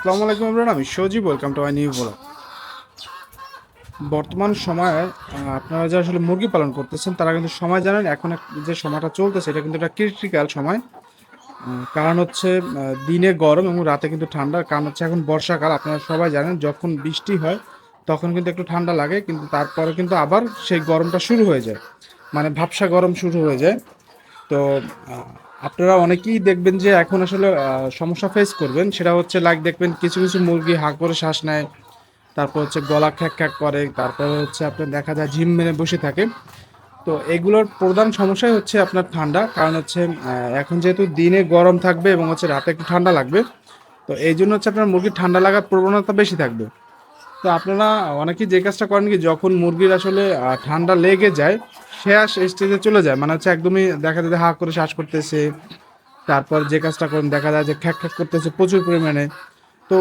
আসসালামু আলাইকুম এভরিওয়ান, আমি Sajib welcome to my new blog বর্তমান সময়ে আপনারা যারা আসলে মুরগি পালন করতেছেন, তারা কিন্তু সময় জানেন, এখন যে সময়টা চলতেছে, এটা কিন্তু একটা ক্রিটিক্যাল সময়। কারণ হচ্ছে দিনে গরম এবং রাতে কিন্তু ঠান্ডা। কারণ হচ্ছে এখন বর্ষাকাল, আপনারা সবাই জানেন, যখন বৃষ্টি হয়, তখন কিন্তু একটু ঠান্ডা লাগে, কিন্তু তারপরে কিন্তু আবার সেই গরমটা শুরু হয়ে যায়। মানে ভাবসা গরম শুরু হয়ে যায়। তো আপনারা অনেকেই দেখবেন যে এখন আসলে সমস্যা ফেস করবেন। সেটা হচ্ছে লাইক দেখবেন কিছু কিছু মুরগি হাঁ করে শ্বাস নেয়, তারপর হচ্ছে গলা খ্যাক খ্যাক করে, তারপরে হচ্ছে আপনার দেখা যায় ঝিম মেনে বসে থাকে। তো এগুলোর প্রধান সমস্যাই হচ্ছে আপনার ঠান্ডা, কারণ হচ্ছে এখন যেহেতু দিনে গরম থাকবে এবং হচ্ছে রাতে একটু ঠান্ডা লাগবে, তো এই জন্য হচ্ছে আপনার মুরগির ঠান্ডা লাগার প্রবণতা বেশি থাকবে। তো আপনারা অনেকেই যে কাজটা করেন কি যখন মুরগির আসলে ঠান্ডা লেগে যায় শেষ স্টেজে চলে যায়। মানে হচ্ছে একদমই দেখা যায় হা করে শ্বাস করতেছে, তারপর যে কাজটা করেন দেখা যায় যে খ্যাক খ্যাক করতেছে প্রচুর পরিমাণে। তো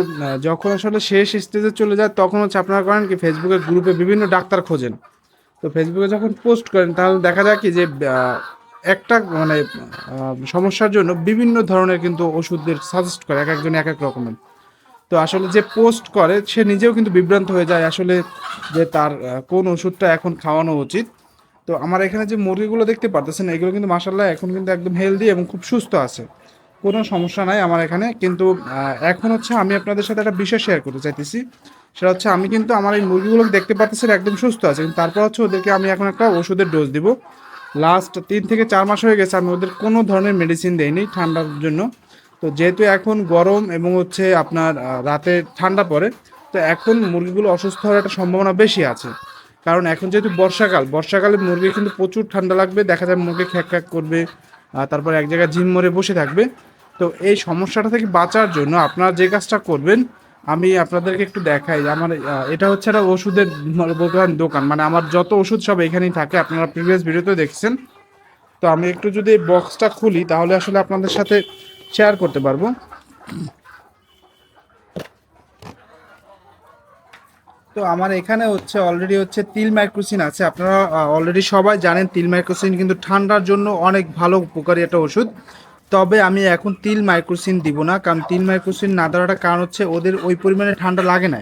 যখন আসলে শেষ স্টেজে চলে যায়, তখন হচ্ছে আপনারা করেন কি ফেসবুকের গ্রুপে বিভিন্ন ডাক্তার খোঁজেন। তো ফেসবুকে যখন পোস্ট করেন, তাহলে দেখা যায় কি যে একটা মানে সমস্যার জন্য বিভিন্ন ধরনের কিন্তু ওষুধের সাজেস্ট করে, এক একজন এক এক রকমের। তো আসলে যে পোস্ট করে, সে নিজেও কিন্তু বিভ্রান্ত হয়ে যায় আসলে যে তার কোন ওষুধটা এখন খাওয়ানো উচিত। তো আমার এখানে যে মুরগিগুলো দেখতে পারতেছেন, এগুলো কিন্তু মাসাল্লাহ এখন কিন্তু একদম হেলদি এবং খুব সুস্থ আছে। কোনো সমস্যা নাই আমার এখানে, কিন্তু এখন হচ্ছে আমি আপনাদের সাথে একটা বিষয় শেয়ার করতে চাইতেছি। সেটা হচ্ছে আমি কিন্তু আমার এই মুরগিগুলোকে দেখতে পাচ্ছেন একদম সুস্থ আছে, কিন্তু তারপর হচ্ছে ওদেরকে আমি এখন একটা ওষুধের ডোজ দিব। লাস্ট তিন থেকে চার মাস হয়ে গেছে, আমি ওদের কোনো ধরনের মেডিসিন দেইনি ঠান্ডার জন্য। তো যেহেতু এখন গরম এবং হচ্ছে আপনার রাতে ঠান্ডা পড়ে, তো এখন মুরগিগুলো অসুস্থ হওয়ার একটা সম্ভাবনা বেশি আছে। কারণ এখন যেহেতু বর্ষাকাল, বর্ষাকালে মুরগি কিন্তু প্রচুর ঠান্ডা লাগবে, দেখা যায় মুরগি খ্যাক খ্যাক করবে তারপর এক জায়গায় জিম মরে বসে থাকবে। তো এই সমস্যাটা থেকে বাঁচার জন্য আপনারা যে কাজটা করবেন, আমি আপনাদেরকে একটু দেখাই। আমার এটা হচ্ছে একটা ওষুধের বলতে দোকান। মানে আমার যত ওষুধ সব এখানেই থাকে, আপনারা প্রিভিয়াস ভিডিওতে দেখছেন। তো আমি একটু যদি বক্সটা খুলি, তাহলে আসলে আপনাদের সাথে শেয়ার করতে পারব। তো আমার এখানে হচ্ছে অলরেডি হচ্ছে তিল মাইক্রোসিন আছে। আপনারা অলরেডি সবাই জানেন তিল মাইক্রোসিন কিন্তু ঠান্ডার জন্য অনেক ভালো উপকারী একটা ওষুধ। তবে আমি এখন তিল মাইক্রোসিন দিব না, কারণ তিল মাইক্রোসিন না দেওয়াটা কারণ হচ্ছে ওদের ওই পরিমাণে ঠান্ডা লাগে না।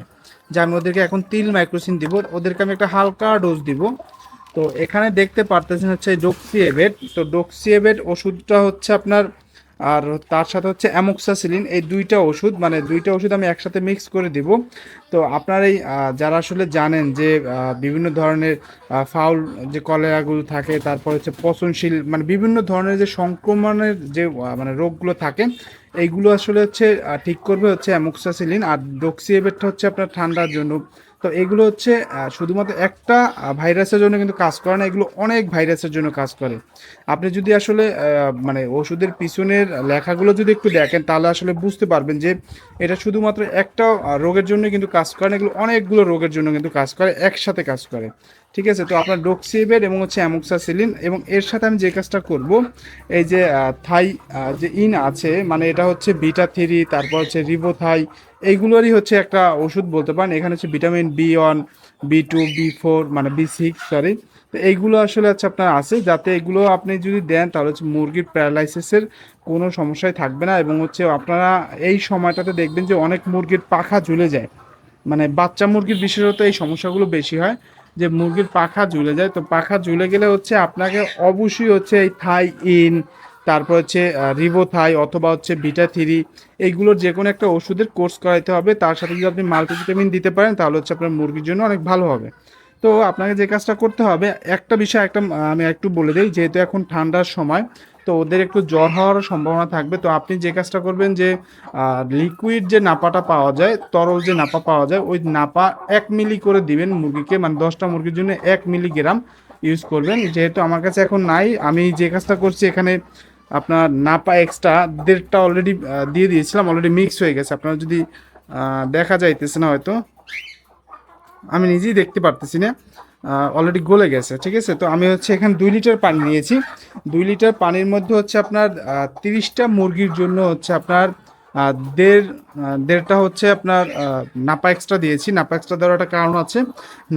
যে আমি ওদেরকে এখন তিল মাইক্রোসিন দিব, ওদেরকে আমি একটা হালকা ডোজ দিব। তো এখানে দেখতে পারতেছেন হচ্ছে ডোক্সিএবেট তো ডোক্সিএবেট ওষুধটা হচ্ছে আপনার আর তার সাথে হচ্ছে অ্যামোক্সাসিলিন, এই দুইটা ওষুধ মানে দুইটা ওষুধ আমি একসাথে মিক্স করে দিব। তো আপনার এই যারা আসলে জানেন যে বিভিন্ন ধরনের ফাউল যে কলেরাগুলো থাকে, তারপর হচ্ছে পচনশীল মানে বিভিন্ন ধরনের যে সংক্রমণের যে মানে রোগগুলো থাকে, এইগুলো আসলে হচ্ছে ঠিক করবে হচ্ছে অ্যামোক্সাসিলিন। আর ডোক্সিএবেটটা হচ্ছে আপনার ঠান্ডার জন্য। তো এগুলো হচ্ছে শুধুমাত্র একটা ভাইরাসের জন্য কিন্তু কাজ করে না, এগুলো অনেক ভাইরাসের জন্য কাজ করে। আপনি যদি আসলে মানে ওষুধের পিছনের লেখাগুলো যদি একটু দেখেন, তাহলে আসলে বুঝতে পারবেন যে এটা শুধুমাত্র একটা রোগের জন্য কিন্তু কাজ করে না, এগুলো অনেকগুলো রোগের জন্য কিন্তু কাজ করে, একসাথে কাজ করে। ঠিক আছে? তো আপনার ডোক্সিবেড এবং হচ্ছে অ্যামোক্সাসিলিন এবং এর সাথে আমি যে কাজটা করব, এই যে থাই যে ইন আছে মানে এটা হচ্ছে বিটা থ্রি, তারপর হচ্ছে রিবোথাই এইগুলোরই হচ্ছে একটা ওষুধ বলতে পারেন। এখানে হচ্ছে vitamin B one, B two, B four মানে বি সিক্স সরি তো এইগুলো আসলে হচ্ছে আপনার আছে। যাতে এগুলো আপনি যদি দেন, তাহলে হচ্ছে মুরগির প্যারালাইসিসের কোনো সমস্যাই থাকবে না এবং হচ্ছে আপনারা এই সময়টাতে দেখবেন যে অনেক মুরগির পাখা ঝুলে যায়। মানে বাচ্চা মুরগির বিশেষত এই সমস্যাগুলো বেশি হয় যে মুরগির পাখা ঝুলে যায়। তো পাখা ঝুলে গেলে হচ্ছে আপনাকে অবশ্যই হচ্ছে এই থাই ইন তারপর হচ্ছে রিবোথাই অথবা হচ্ছে বিটা থ্রি এইগুলোর যে কোনো একটা ওষুধের কোর্স করাইতে হবে। তার সাথে যদি আপনি মাল্টিভিটামিন দিতে পারেন, তাহলে হচ্ছে আপনার মুরগির জন্য অনেক ভালো হবে। তো আপনাকে যে কাজটা করতে হবে, একটা বিষয় একটা আমি একটু বলে দিই, যেহেতু এখন ঠান্ডার সময়, তো ওদের একটু জ্বর হওয়ারও সম্ভাবনা থাকবে। তো আপনি যে কাজটা করবেন যে লিকুইড যে নাপাটা পাওয়া যায়, তরল যে নাপা পাওয়া যায়, ওই নাপা এক মিলি করে দিবেন মুরগিকে মানে দশটা মুরগির জন্য এক মিলিগ্রাম ইউজ করবেন। যেহেতু আমার কাছে এখন নাই, আমি যে কাজটা করছি এখানে আপনার নাপা এক্সট্রা দেড়টা অলরেডি দিয়ে দিয়েছিলাম অলরেডি মিক্স হয়ে গেছে। আপনারা যদি দেখা যাইতেছে না হয়তো, আমি নিজেই দেখতে পারতেছি না। অলরেডি গলে গেছে, ঠিক আছে? তো আমি হচ্ছে এখানে দুই লিটার পানি নিয়েছি। দুই লিটার পানির মধ্যে হচ্ছে আপনার তিরিশটা মুরগির জন্য হচ্ছে আপনার দেড় দেড়টা হচ্ছে আপনার নাপা এক্সট্রা দিয়েছি। নাপা এক্সট্রা দেওয়ার একটা কারণ আছে।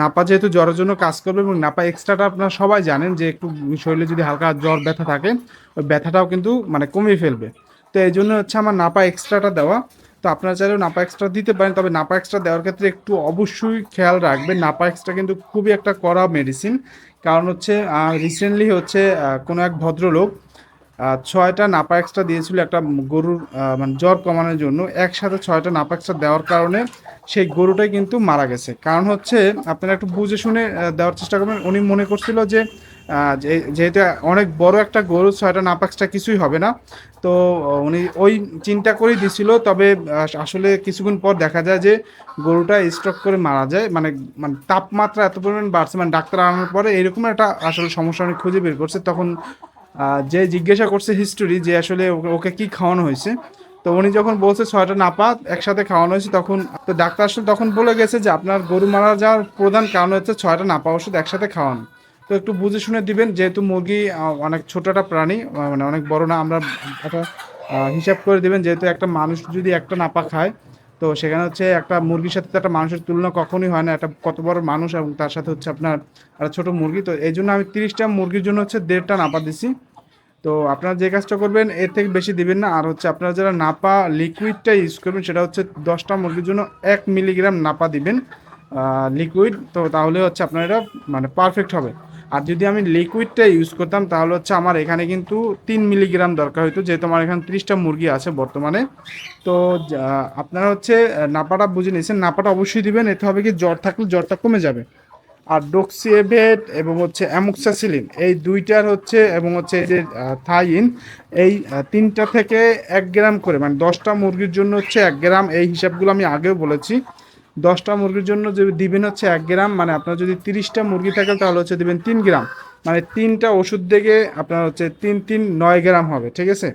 নাপা যেহেতু জ্বরের জন্য কাজ করবে এবং নাপা এক্সট্রাটা আপনারা সবাই জানেন যে একটু শরীরে যদি হালকা জ্বর ব্যথা থাকে, ওই ব্যথাটাও কিন্তু মানে কমিয়ে ফেলবে। তো এই জন্য হচ্ছে আমার নাপা এক্সট্রাটা দেওয়া। তো আপনারা চাইলেও নাপা এক্সট্রা দিতে পারেন, তবে নাপা এক্সট্রা দেওয়ার ক্ষেত্রে একটু অবশ্যই খেয়াল রাখবেন। নাপা এক্সট্রা কিন্তু খুবই একটা কড়া মেডিসিন কারণ হচ্ছে রিসেন্টলি হচ্ছে কোনো এক ভদ্রলোক ছয়টা নাপা এক্সট্রা দিয়েছিল একটা গরুর মানে জ্বর কমানোর জন্য। একসাথে ছয়টা নাপা এক্সট্রা দেওয়ার কারণে সেই গরুটাই কিন্তু মারা গেছে। কারণ হচ্ছে, আপনারা একটু বুঝে শুনে দেওয়ার চেষ্টা করবেন। উনি মনে করছিল যে যেহেতু অনেক বড় একটা গরু, ছয়টা নাপা এক্সট্রা কিছুই হবে না। তো উনি ওই চিন্তা করেই দিছিল। তবে আসলে কিছুক্ষণ পর দেখা যায় যে, গরুটা স্ট্রক করে মারা যায়। মানে মানে তাপমাত্রা এত পরিমাণ বাড়ছে। মানে ডাক্তার আনার পরে এরকম একটা আসলে সমস্যা উনি খুঁজে বের করছে। তখন যে জিজ্ঞাসা করছে হিস্টোরি যে আসলে ওকে- কি খাওয়ানো হয়েছে, তো উনি যখন বলছে ছয়টা নাপাত একসাথে খাওয়ানো হয়েছে, তখন তো ডাক্তার আসলে তখন বলে গেছে যে আপনার গরু মারা যাওয়ার প্রধান কারণ হচ্ছে ছয়টা নাপা ওষুধ একসাথে খাওয়ানো। তো একটু বুঝে শুনে দিবেন, যেহেতু মুরগি অনেক ছোট একটা প্রাণী মানে অনেক বড় না, আমরা একটা হিসাব করে দিবেন, যেহেতু একটা মানুষ যদি একটা নাপা খায়, তো সেখানে হচ্ছে একটা মুরগির সাথে তো একটা মানুষের তুলনা কখনোই হয় না, একটা কত বড় মানুষ এবং তার সাথে হচ্ছে আপনার একটা ছোটো মুরগি, তো এই জন্য আমি তিরিশটা মুরগির জন্য হচ্ছে দেড়টা নাপা দিছি। তো আপনারা যে কাজটা করবেন, এর থেকে বেশি দিবেন না। আর হচ্ছে আপনারা যারা নাপা লিকুইডটা ইউজ করবেন, সেটা হচ্ছে দশটা মুরগির জন্য এক মিলিগ্রাম নাপা দিবেন লিকুইড তো তাহলে হচ্ছে আপনার এটা মানে পারফেক্ট হবে। আর যদি আমি লিকুইডটা ইউজ করতাম, তাহলে হচ্ছে আমার এখানে কিন্তু তিন মিলিগ্রাম দরকার হতো যেহেতু আমার এখানে ত্রিশটা মুরগি আছে বর্তমানে। তো আপনারা হচ্ছে নাপাটা বুঝে নিয়েছেন। নাপাটা অবশ্যই দিবেন, এতে হবে কি জ্বর থাকলে জ্বরটা কমে যাবে। আর ডোক্সিয়েভেট এবং হচ্ছে অ্যামোক্সাসিলিন এই দুইটার হচ্ছে এবং হচ্ছে এই যে থাইন এই তিনটা থেকে এক গ্রাম করে মানে দশটা মুরগির জন্য হচ্ছে এক গ্রাম, এই হিসাবগুলো আমি আগেও বলেছি। দশটা মুরগির জন্য যদি দিবেন হচ্ছে এক গ্রাম মানে আপনার যদি তিরিশটা মুরগি থাকে তাহলে হচ্ছে দিবেন তিন গ্রাম। মানে তিনটা ওষুধ থেকে আপনার হচ্ছে তিন তিন, নয় গ্রাম হবে, ঠিক আছে?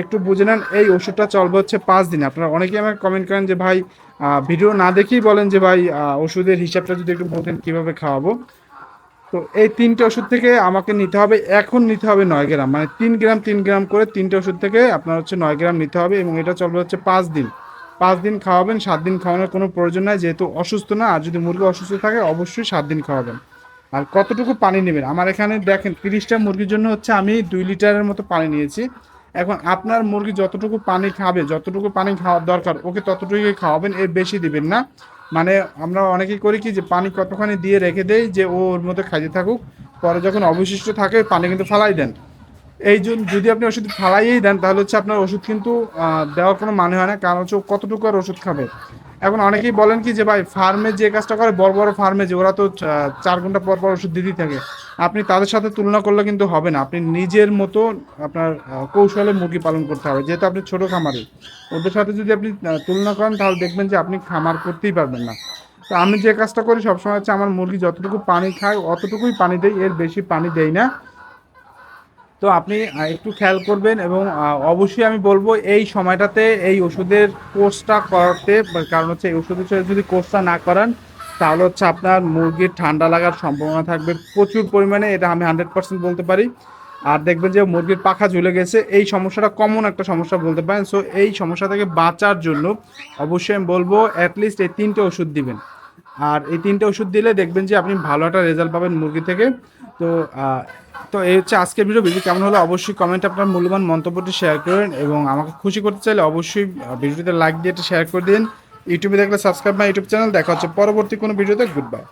একটু বুঝে নেন, এই ওষুধটা চলবে হচ্ছে পাঁচ দিন। আপনারা অনেকেই আমাকে কমেন্ট করেন যে, ভাই ভিডিও না দেখেই বলেন যে, ভাই ওষুধের হিসাবটা যদি একটু বলতেন কীভাবে খাওয়াবো? তো এই তিনটে ওষুধ থেকে আমাকে নিতে হবে, এখন নিতে হবে নয় গ্রাম। মানে তিন গ্রাম তিন গ্রাম করে তিনটে ওষুধ থেকে আপনার হচ্ছে নয় গ্রাম নিতে হবে এবং এটা চলবে হচ্ছে পাঁচ দিন। পাঁচ দিন খাওয়াবেন, সাত দিন খাওয়ানোর কোনো প্রয়োজন নাই, যেহেতু অসুস্থ না, আর যদি মুরগি অসুস্থ থাকে, অবশ্যই সাত দিন খাওয়াবেন। আর কতটুকু পানি নেবেন? আমার এখানে দেখেন, তিরিশটা মুরগির জন্য হচ্ছে আমি দুই লিটারের মতো পানি নিয়েছি। এখন আপনার মুরগি যতটুকু পানি খাবে, যতটুকু পানি খাওয়ার দরকার, ওকে ততটুকুই খাওয়াবেন, এর বেশি দিবেন না। মানে আমরা অনেকেই করি কি যে পানি কতখানি দিয়ে রেখে দেই যে ও ওর মধ্যে খাইতে থাকুক। পরে যখন অবশিষ্ট থাকে, পানি কিন্তু ফালাই দেন। এই জন্য যদি আপনি ওষুধ ফালাইয়েই দেন, তাহলে হচ্ছে আপনার ওষুধ কিন্তু দেওয়ার কোনো মানে হয় না, কারণ হচ্ছে ও কতটুকু আর ওষুধ খাবে। এখন অনেকেই বলেন কি যে, ভাই, ফার্মে যে কাজটা করে, বড় বড় ফার্মে যে, ওরা তো চার ঘণ্টা পর পর ওষুধ দিতেই থাকে। আপনি তাদের সাথে তুলনা করলে কিন্তু হবে না। আপনি নিজের মতো আপনার কৌশলে মুরগি পালন করতে হবে, যেহেতু আপনি ছোট খামারি। ওদের সাথে যদি আপনি তুলনা করেন, তাহলে দেখবেন যে আপনি খামার করতেই পারবেন না। তো আমি যে কাজটা করি, সবসময় হচ্ছে আমার মুরগি যতটুকু পানি খায়, অতটুকুই পানি দেয় এর বেশি পানি দেই না। তো আপনি একটু খেয়াল করবেন এবং অবশ্যই আমি বলব এই সময়টাতে এই ওষুধের কোর্সটা করাতে, কারণ হচ্ছে এই ওষুধের সাথে যদি কোর্সটা না করান, তাহলে হচ্ছে আপনার মুরগির ঠান্ডা লাগার সম্ভাবনা থাকবে প্রচুর পরিমাণে, এটা আমি হান্ড্রেড পার্সেন্ট বলতে পারি। আর দেখবেন যে মুরগির পাখা ঝুলে গেছে, এই সমস্যাটা কমন একটা সমস্যা বলতে পারেন। সো এই সমস্যা থেকে বাঁচার জন্য অবশ্যই আমি বলব অ্যাটলিস্ট এই তিনটে ওষুধ দিবেন। আর এই তিনটে ওষুধ দিলে দেখবেন যে আপনি ভালো একটা রেজাল্ট পাবেন মুরগি থেকে। তো তো এই হচ্ছে আজকের ভিডিও। ভিডিও কেমন হলো অবশ্যই কমেন্ট আপনার মূল্যবান মন্তব্যটি শেয়ার করেন এবং আমাকে খুশি করতে চাইলে অবশ্যই ভিডিওতে লাইক দিয়ে এটা শেয়ার করে দিন। ইউটিউবে দেখলে সাবস্ক্রাইব মাই ইউটিউব চ্যানেল দেখা হচ্ছে পরবর্তী কোনো ভিডিওতে। Good bye